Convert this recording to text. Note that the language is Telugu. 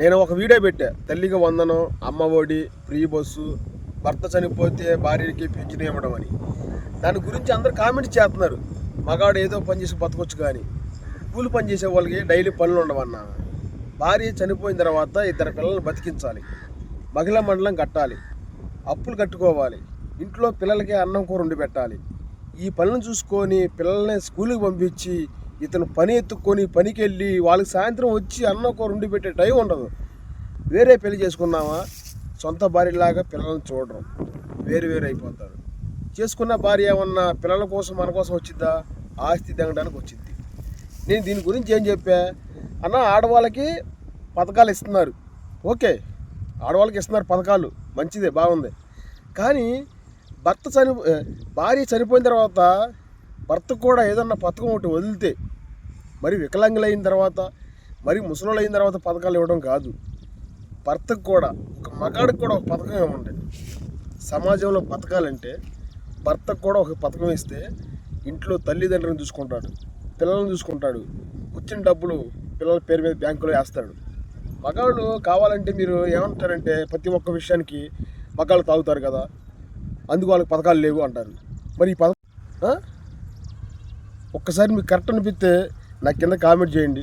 నేను ఒక వీడియో పెట్టా. తల్లికి వందనం అమ్మ ఒడి ఫ్రీ బస్సు భర్త చనిపోతే భార్యకి పింఛన్ ఇవ్వడం అని. దాని గురించి అందరు కామెంట్ చేస్తున్నారు. మగాడు ఏదో పని చేసి బతకొచ్చు కానీ కూలి పని చేసే వాళ్ళకి డైలీ పనులు ఉండవన్నా. భార్య చనిపోయిన తర్వాత ఇద్దరు పిల్లల్ని బతికించాలి. మహిళా మండలం కట్టాలి. అప్పులు కట్టుకోవాలి. ఇంట్లో పిల్లలకి అన్నం కూర వండి పెట్టాలి. ఈ పనులను చూసుకొని పిల్లల్ని స్కూల్కి పంపించి ఇతను పని ఎత్తుక్కొని పనికి వెళ్ళి వాళ్ళకి సాయంత్రం వచ్చి అన్నం ఒక రెండు పెట్టే టైం ఉండదు. వేరే పెళ్ళి చేసుకున్నామా సొంత భార్యలాగా పిల్లల్ని చూడడం వేరు వేరు అయిపోతారు. చేసుకున్న భార్య ఏమన్నా పిల్లల కోసం మన కోసం వచ్చిద్దా? ఆస్తి తెగడానికి వచ్చింది నేను దీని గురించి ఏం చెప్పా? అన్న ఆడవాళ్ళకి పథకాలు ఇస్తున్నారు. ఓకే ఆడవాళ్ళకి ఇస్తున్నారు పథకాలు. మంచిదే బాగుంది. కానీ భర్త చని భార్య చనిపోయిన తర్వాత భర్త కూడా ఏదన్నా పథకం ఒకటి వదిలితే మరి వికలాంగులైన తర్వాత మరి ముసలోళ్ళు అయిన తర్వాత పథకాలు ఇవ్వడం కాదు. భర్తకు కూడా ఒక మగాడికి కూడా ఒక పథకం ఇవ్వండి సమాజంలో పథకాలంటే భర్తకు కూడా ఒక పథకం ఇస్తే ఇంట్లో తల్లిదండ్రులను చూసుకుంటాడు పిల్లలను చూసుకుంటాడు వచ్చిన డబ్బులు పిల్లల పేరు మీద బ్యాంకులో వేస్తాడు. మగాళ్ళు కావాలంటే మీరు ఏమంటారంటే ప్రతి ఒక్క విషయానికి మగాళ్ళు తాగుతారు కదా అందుకు వాళ్ళకి పథకాలు లేవు అంటారు. మరి ఈ పథకం ఒక్కసారి మీకు కరెక్ట్ అనిపిస్తే నా కింద కామెంట్ చేయండి.